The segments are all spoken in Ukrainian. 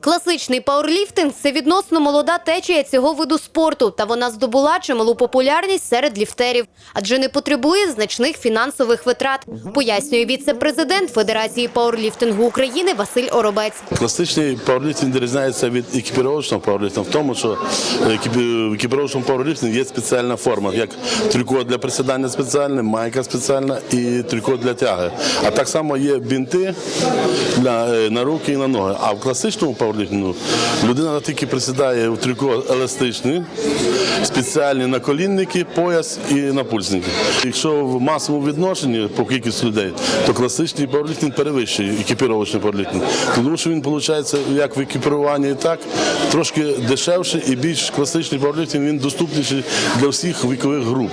Класичний пауерліфтинг – це відносно молода течія цього виду спорту, та вона здобула чималу популярність серед ліфтерів, адже не потребує значних фінансових витрат, пояснює віце-президент Федерації пауерліфтингу України Василь Оробець. Класичний пауерліфтинг відрізняється від екіпіровочного пауерліфтингу в тому, що в екіпіровочному пауерліфтингу є спеціальна форма, як трюко для присідання спеціальне, майка спеціальна і трюко для тяги. А так само є бінти для, е, на руки і на ноги. А в класичному пауерліфтингу людина тільки присідає в трюко еластичне, спеціальні наколінники, пояс і напульсники. Якщо в масовому відношенні по кількості людей, то класичний пауерліфтинг перевищує екіпіровочний пауерліфтинг. Тому що він виходить як в екіпіруванні, так трошки дешевше і більш класичний пауерліфтинг він доступніший для всіх вікових груп,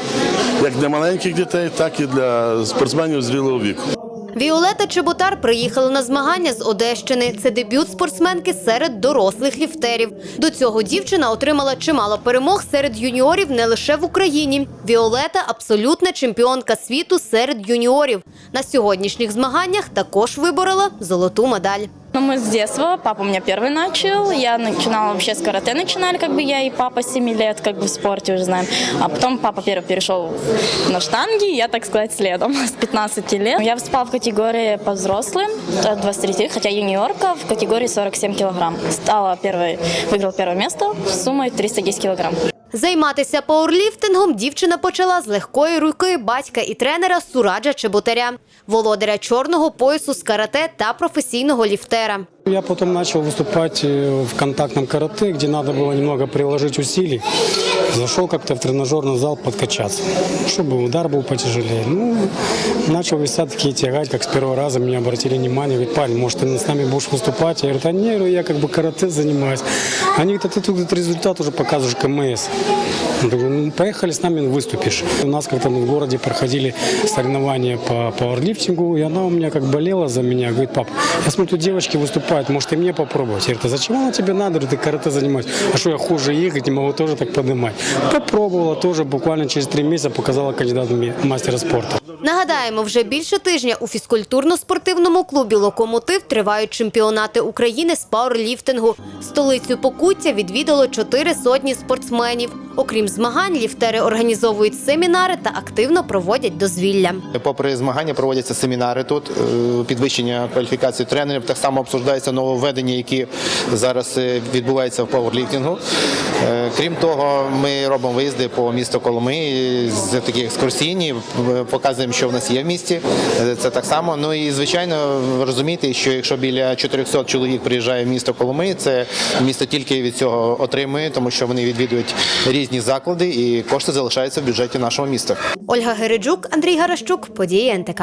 як для маленьких дітей, так і для спортсменів зрілого віку. Віолета Чеботар приїхала на змагання з Одещини. Це дебют спортсменки серед дорослих ліфтерів. До цього дівчина отримала чимало перемог серед юніорів не лише в Україні. Віолета абсолютна чемпіонка світу серед юніорів. На сьогоднішніх змаганнях також виборола золоту медаль. Ну, мы с детства, папа у меня первый начал, я начинала вообще с карате, начинали как бы я и папа с 7 лет, как бы в спорте уже знаем. А потом папа первый перешел на штанги, я, так сказать, следом с 15 лет. Я выступала в категории по взрослым, до 23, хотя юниорка в категории 47 килограмм. Стала первой, выиграла первое место с суммой 310 килограмм. Займатися пауерліфтингом дівчина почала з легкої руки батька і тренера Сураджа Чеботаря, володаря чорного поясу з карате та професійного ліфтера. Я потом начал выступать э, в контактном карате, где надо было немного приложить усилий. Зашел как-то в тренажерный зал подкачаться, чтобы удар был потяжелее. Ну, начал высадки тягать, как с первого раза меня обратили внимание. Говорит, парень, может, ты с нами будешь выступать? Я говорю, да не, говорю, я как бы карате занимаюсь. Они говорят, а ты тут результат уже показываешь КМС. Я говорю, ну, поехали с нами, выступишь. У нас как-то в городе проходили соревнования по пауэрлифтингу, и она у меня как болела за меня. Говорит, пап, я смотрю, девочки выступают, может, и мне попробовать? Я говорю, зачем она тебе надо? Ты карате занимаюсь. А что, я хуже ехать, не могу тоже так поднимать. Попробовала тоже, буквально через три месяца показала кандидат мастера спорта. Нагадаємо, вже більше тижня у фізкультурно-спортивному клубі «Локомотив» тривають чемпіонати України з пауерліфтингу. Столицю Покуття відвідало чотири сотні спортсменів. Окрім змагань, ліфтери організовують семінари та активно проводять дозвілля. Попри змагання проводяться семінари тут, е, підвищення кваліфікації тренерів. Так само обсуждаються нововведення, які зараз е, відбуваються в пауерліфтингу. Е, Крім того, ми робимо виїзди по місту Коломи з такі екскурсійні, показуємо, що в нас є в місті. Це так само. Ну і звичайно, ви розумієте, що якщо біля 400 чоловік приїжджає в місто Коломи, це місто тільки від цього отримує, тому що вони відвідують різні заклади і кошти залишаються в бюджеті нашого міста. Ольга Гереджук, Андрій Гаращук, події НТК.